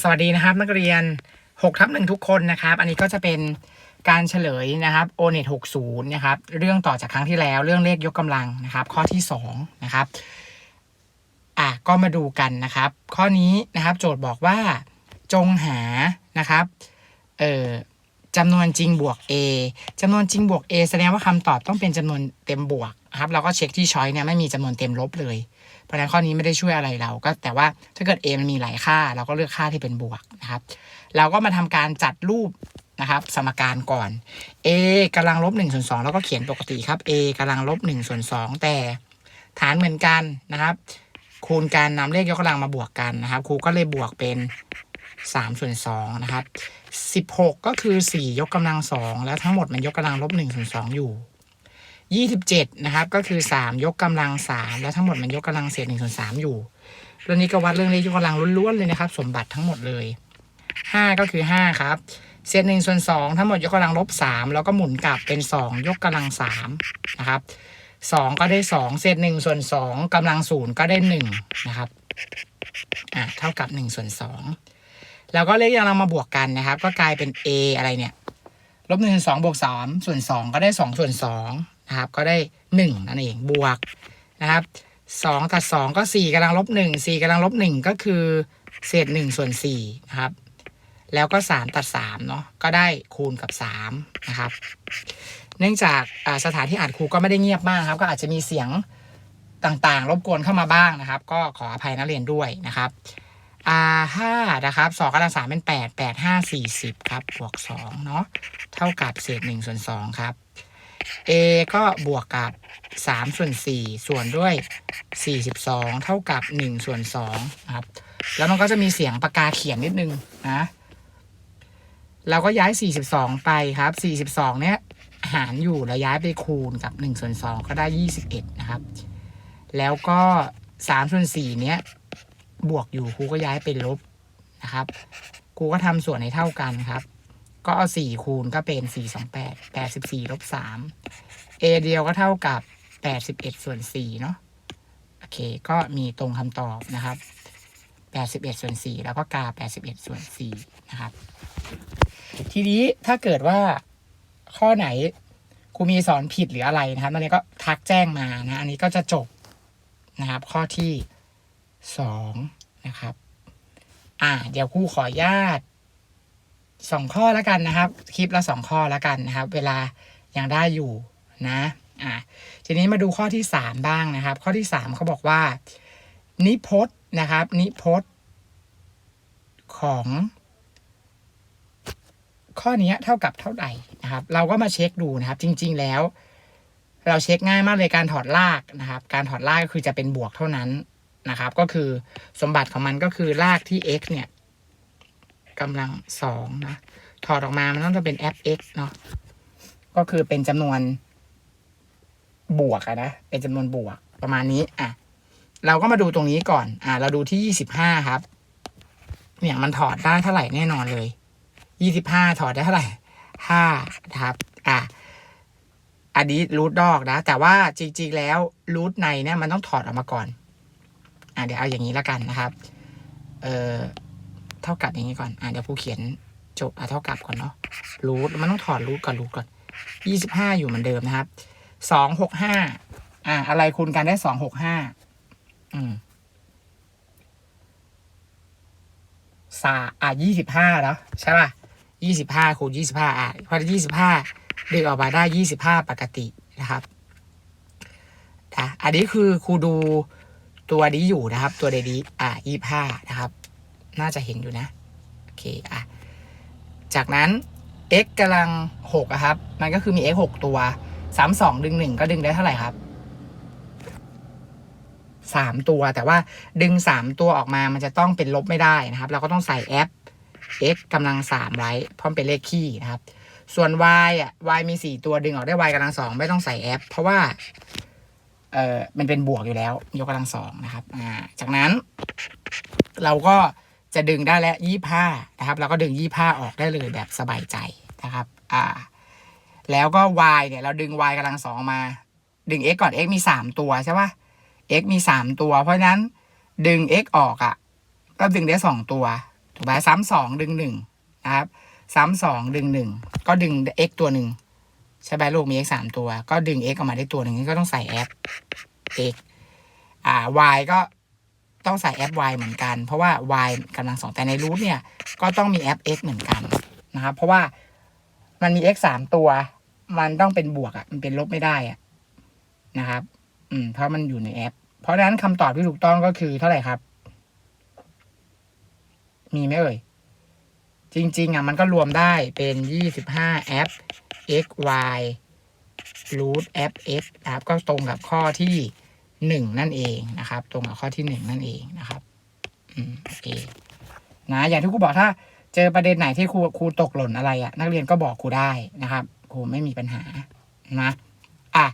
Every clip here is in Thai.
สวัสดีนะครับนักเรียน6ทับหนึ่งทุกคนนะครับ อันนี้ก็จะเป็นการเฉลยนะครับ o n e t 60นย์นะครับ เรื่องต่อจากครั้งที่แล้ว เรื่องเลขยกกำลังนะครับ ข้อที่2นะครับ อะก็มาดูกันนะครับ ข้อนี้นะครับโจทย์บอกว่าจงหานะครับ เอ่อจำนวนจริงบวก a จำนวนจริงบวก a แสดงว่าคำตอบต้องเป็นจำนวนเต็มบวกนะครับ เราก็เช็คที่ช้อยเนี่ยไม่มีจำนวนเต็มลบเลย ราะฉะนั้นข้อนี้ไม่ได้ช่วยอะไรเราก็แต่ว่าถ้าเกิด a มันมีหลายค่า เราก็เลือกค่าที่เป็นบวกนะครับ เราก็มาทำการจัดรูปนะครับ สมการก่อน a กำลังลบ1ส่วน2แล้วก็เขียนปกติครับ a กำลังลบ1ส่วน2แต่ฐานเหมือนกันนะครับ คูณการนำเลขยกกำลังมาบวกกันนะครับ ครูก็เลยบวกเป็น3ส่วน2นะครับ 16 ก็คือ 4 ยกกำลัง 2 แล้วทั้งหมดมันยกกำลังลบ1ส่วน2อยู่ 27นะครับ ก็คือ3ยกกำลัง3แล้วทั้งหมดมันยกกำลังเศษ1ส่วน3อยู่เรื่องนี้ก็วัดเรื่องเลขยกกำลังล้วนๆเลยนะครับ สมบัติทั้งหมดเลย5ก็คือ5ครับเศษ1ส่วน2ทั้งหมดยกกำลังลบ3แล้วก็หมุนกลับเป็น2ยกกำลัง3นะครับ2ก็ได้2เศษ1ส่วน2กำลัง0ก็ได้1นะครับอะเท่ากับ1ส่วน2แล้วก็เลขยังเรามาบวกกันนะครับ ก็กลายเป็น a อะไรเนี่ยลบ1ส่วน2บวก3ส่วน2ก็ได้2ส่วน2 นะครับ ก็ได้1นั่นเองบวกนะครับ2ตัด2 ก็ 4กำลังลบ1 4กำลังลบ1 ก็คือเศษ1ส่วน4นะครับ แล้วก็ 3 ตัด3เนาะก็ได้คูณกับ3นะครับ เนื่องจากสถานที่อ่านครูก็ไม่ได้เงียบมากครับ ก็อาจจะมีเสียงต่างๆ รบกวนเข้ามาบ้างนะครับ ก็ขออภัยนักเรียนด้วยนะครับอ่าห้านะครับสองกำลังสามเป็นแปดแปดห้าสี่สิบครับบวกสองเนาะเท่ากับเศษหนึ่งส่วนสองครับ a ก็บวกกับสามส่วนสี่ส่วนด้วยสี่สิบสองเท่ากับหนึ่งส่วนสองนะครับ แล้วมันก็จะมีเสียงปากกาเขียนนิดนึงนะ เราก็ย้าย 42 ไปครับ 42 เนี้ยหารอยู่แล้วย้ายไปคูณกับ1ส่วน2ก็ได้ 21 นะครับ แล้วก็3ส่วน4เนี้ยบวกอยู่ครูก็ย้ายไปลบนะครับครูก็ทำส่วนให้เท่ากันครับ ก็เอา4คูณก็เป็น4 2 8 84ลบ3 a เอเดียวก็เท่ากับ81ส่วน4เนาะโอเค ก็มีตรงคำตอบนะครับ81ส่วน4แล้วก็กา81ส่วน4นะครับ ทีนี้ถ้าเกิดว่าข้อไหนครูมีสอนผิดหรืออะไรนะครับตอนนี้ก็ทักแจ้งมานะ อันนี้ก็จะจบนะครับ ข้อที่สองนะครับ อ่า เดี๋ยวครูขออนุญาต สองข้อแล้วกันนะครับ คลิปละสองข้อแล้วกันนะครับ เวลายังได้อยู่นะอ่าทีนี้มาดูข้อที่สามบ้างนะครับ ข้อที่สามเขาบอกว่า นิพจน์นะครับ นิพจน์ของ ข้อนี้เท่ากับเท่าไหร่นะครับ เราก็มาเช็คดูนะครับ จริง ๆแล้ว เราเช็คง่ายมากเลยการถอดรากนะครับ การถอดรากก็คือจะเป็นบวกเท่านั้นนะครับ ก็คือสมบัติของมันก็คือรากที่ x เนี่ย กำลังสองนะถอดออกมามันต้องจะเป็น f(x) เนาะก็คือเป็นจำนวนบวกอะนะเป็นจำนวนบวกประมาณนี้ อะ เราก็มาดูตรงนี้ก่อน อะ เราดูที่ยี่สิบห้าครับ เนี่ยมันถอดได้เท่าไหร่แน่นอนเลยยี่สิบห้าถอดได้เท่าไหร่ห้าครับ อะอันนี้รูทดอกนะ แต่ว่าจริง ๆ แล้วรูทในเนี่ยมันต้องถอดออกมาก่อน อะเดี๋ยวเอาอย่างนี้แล้วกันนะครับ เอ่อ เท่ากับอย่างนี้ก่อน อะเดี๋ยวผู้เขียนจบอะเท่ากับก่อนเนาะรูทมันต้องถอดรูทก่อนรูทก่อนยี่สิบห้าอยู่เหมือนเดิมนะครับสองหกห้าอะอะไรคูณกันได้สองหกห้าอืมสาอะยี่สิบห้าแล้วใช่ป่ะยี่สิบห้าคูณยี่สิบห้าอะพอยี่สิบห้าดึงออกมาได้ยี่สิบห้าปกตินะครับอะอันนี้คือครูดูตัวนี้อยู่นะครับ ตัวเดดี้อะยี่ห้านะครับ น่าจะเห็นอยู่นะ โอเค อะ จากนั้น x กำลังหกอะครับ มันก็คือมี x หกตัวสามสองดึงหนึ่งก็ดึงได้เท่าไหร่ครับสามตัว แต่ว่าดึงสามตัวออกมา มันจะต้องเป็นลบไม่ได้นะครับ เราก็ต้องใส่ f x กำลังสามไว้ เพราะมันเป็นเลขคี่นะครับ ส่วน y อะ y มีสี่ตัวดึงออกได้ y กำลังสองไม่ต้องใส่ f เพราะว่า เออมันเป็นบวกอยู่แล้ว ยกกำลังสองนะครับ อ่า จากนั้น เราก็ จะดึงได้แล้วยี่ห้านะครับ เราก็ดึงยี่ห้าออกได้เลยแบบสบายใจนะครับ อ่า แล้วก็ y เนี่ย เราดึง y กำลังสองมา ดึง x ก่อน x มีสามตัวใช่ปะ x มีสามตัว เพราะฉะนั้นดึง x ออกอะ่ะก็ดึงได้สองตัว ถูกไหมซ้ำสองดึงหนึ่งนะครับ ซ้ำสองดึงหนึ่งก็ดึง x ตัวหนึ่งใช่ไหมลูกมี x สามตัว ก็ดึง x ออกมาได้ตัวหนึ่งก็ต้องใส่ f x อ่า y ก็ ต้องใส่ f y เหมือนกัน เพราะว่า y กำลังสองแต่ในรูทเนี่ย ก็ต้องมี f x เหมือนกันนะครับเพราะว่ามันมี x สามตัว มันต้องเป็นบวกอะ่ะมันเป็นลบไม่ได้อะ่ะนะครับ อืม เพราะมันอยู่ใน f เพราะฉะนั้นคำตอบที่ถูกต้องก็คือเท่าไหร่ครับ มีไหมเอ่ย จริง ๆอะมันก็รวมได้เป็นยี่สิบห้า f x y root f x นะครับ ก็ตรงกับข้อที่ หนึ่งนั่นเองนะครับ ตรงกับข้อที่หนึ่งนั่นเองนะครับอืมโอเคนะอย่างที่ครูบอกถ้า เจอประเด็นไหนที่ครูครูตกหล่นอะไรอะนักเรียนก็บอกครูได้นะครับครูไม่มีปัญหานะอะ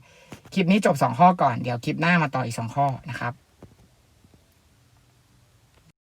คลิปนี้จบสองข้อก่อนเดี๋ยวคลิปหน้ามาต่ออีกสองข้อนะครับ